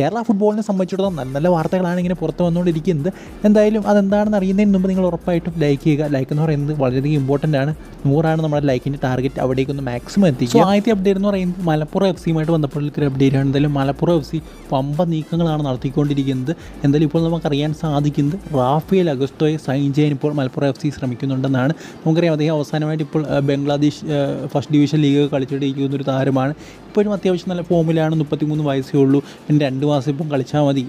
കേരള ഫുട്ബോളിനെ സംബന്ധിച്ചിടത്തോളം നല്ല നല്ല വാർത്തകളാണ് ഇങ്ങനെ പുറത്ത് വന്നുകൊണ്ടിരിക്കുന്നത്. എന്തായാലും അതെന്താണെന്ന് അറിയുന്നതിന് മുമ്പ് നിങ്ങൾ ഉറപ്പായിട്ടും ലൈക്ക് ചെയ്യുക. ലൈക്ക് എന്ന് പറയുന്നത് വളരെയധികം ഇമ്പോർട്ടന്റ് ആണ്. നൂറാണ് നമ്മുടെ ലൈക്കിന്റെ ടാർഗറ്റ് അവിടേക്കൊന്ന് മാക്സിമം എത്തിക്കുക ആദ്യത്തെ അപ്ഡേറ്റ് എന്ന് പറയുന്നത് മലപ്പുറം എഫ് സിയുമായിട്ട് ബന്ധപ്പെട്ടുള്ള അപ്ഡേറ്റ് ആണ്. എന്തായാലും മലപ്പുറം എഫ് സി പമ്പ നീക്കങ്ങളാണ് നടത്തിക്കൊണ്ടിരിക്കുന്നത്. എന്തായാലും ഇപ്പോൾ നമുക്കറിയാൻ സാധിക്കുന്നത് റാഫേൽ അഗസ്റ്റോയെ സൈൻ ചെയ്യാൻ ഇപ്പോൾ മലപ്പുറം എഫ് സി ശ്രമിക്കുന്നുണ്ടെന്നാണ്. നമുക്കറിയാം അദ്ദേഹം അവസാനമായിട്ട് ഇപ്പോൾ ബംഗ്ലാദേശ് ഫസ്റ്റ് ഡിവിഷൻ ലീഗ് കളിച്ചിട്ടിരിക്കുന്ന ഒരു താരമാണ്. ഇപ്പോഴും അത്യാവശ്യം നല്ല ഫോമിലാണ് മുപ്പത്തിമൂന്ന് വയസ്സേ ഉള്ളൂ. പിന്നെ രണ്ട് മാസം ഇപ്പം കളിച്ചാൽ മതി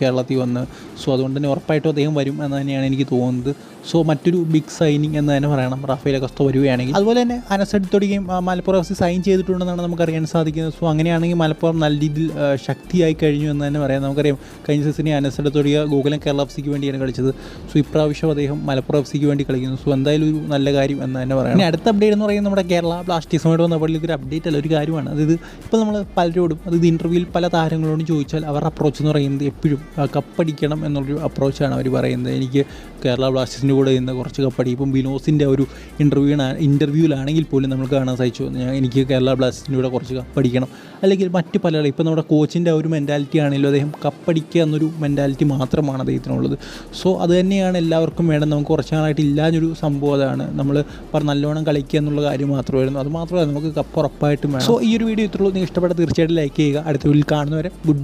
കേരളത്തിൽ വന്ന്. സോ അതുകൊണ്ട് തന്നെ ഉറപ്പായിട്ടും അദ്ദേഹം വരും എന്ന് തന്നെയാണ് എനിക്ക് തോന്നുന്നത്. സോ മറ്റൊരു ബിഗ് സൈനിങ് എന്ന് തന്നെ പറയണം. റാഫേൽ അഗസ്തോ വരികയാണെങ്കിൽ. അതുപോലെ തന്നെ അനസെടുത്തോടെയും മലപ്പുറം എഫ് സി സൈൻ ചെയ്തിട്ടുണ്ടെന്നാണ് നമുക്കറിയാൻ സാധിക്കുന്നത്. സോ അങ്ങനെയാണെങ്കിൽ മലപ്പുറം നല്ല രീതിയിൽ ശക്തിയായി കഴിഞ്ഞു എന്ന് തന്നെ പറയാം. നമുക്കറിയാം കഴിഞ്ഞ സീസണിൽ അനസെടുത്തോടിയ ഗോകുലം കേരള എഫ് സിക്ക് വേണ്ടിയാണ് കളിച്ചത്. സോ ഇപ്രാവശ്യം അദ്ദേഹം മലപ്പുറം എഫ് സിക്ക് വേണ്ടി കളിക്കുന്നു. സോ എന്തായാലും ഒരു നല്ല കാര്യം എന്ന് തന്നെ പറയാം ഇനി അടുത്ത അപ്ഡേറ്റ് എന്ന് പറയുന്നത് നമ്മുടെ കേരള ബ്ലാസ്റ്റേഴ്സുമായിട്ട് പള്ളിയിൽ ഒരു അപ്ഡേറ്റ് അല്ല ഒരു കാര്യമാണ്. അതായത് ഇപ്പോൾ നമ്മൾ പലരോടും അതായത് ഇന്റർവ്യൂവിൽ പല താരങ്ങളോടും ചോദിച്ചാൽ അവരുടെ അപ്രോച്ച് എന്ന് പറയുന്നത് എപ്പോഴും കപ്പടിക്കണം എന്നുള്ളൊരു അപ്രോച്ചാണ് അവർ പറയുന്നത്. എനിക്ക് കേരള ബ്ലാസ്റ്റേഴ്സിന്റെ കൂടെ ഇന്ന് കുറച്ച് കപ്പടി ഇപ്പം ബിനോസിന്റെ ഒരു ഇന്റർവ്യൂ ഇന്റർവ്യൂവിലാണെങ്കിൽ പോലും നമ്മൾ കാണാൻ സാധിച്ചു. ഞാൻ എനിക്ക് കേരള ബ്ലാസ്റ്റേഴ്സിന്റെ കൂടെ കുറച്ച് കപ്പടിക്കണം. അല്ലെങ്കിൽ മറ്റ് പല ഇപ്പം നമ്മുടെ കോച്ചിന്റെ ഒരു മെന്റാലിറ്റി ആണെങ്കിലും അദ്ദേഹം കപ്പടിക്കുക എന്നൊരു മെന്റാലിറ്റി മാത്രമാണ് അദ്ദേഹത്തിനുള്ളത്. സോ അത് തന്നെയാണ് എല്ലാവർക്കും വേണം നമുക്ക് കുറച്ച് നാളായിട്ട് ഇല്ലാഞ്ഞൊരു സംഭവം അതാണ്. നമ്മൾ നല്ലോണം കളിക്കുക എന്നുള്ള കാര്യം മാത്രമായിരുന്നു. അത് മാത്രമല്ല നമുക്ക് കപ്പ് ഉറപ്പായിട്ടും വേണം. സോ ഈ ഒരു വീഡിയോ ഇത്രയുള്ളൂ നിങ്ങൾ ഇഷ്ടപ്പെട്ട തീർച്ചയായിട്ടും ലൈക്ക് ചെയ്യുക. അടുത്ത വീട്ടിൽ കാണുന്നവരെ ഗുഡ്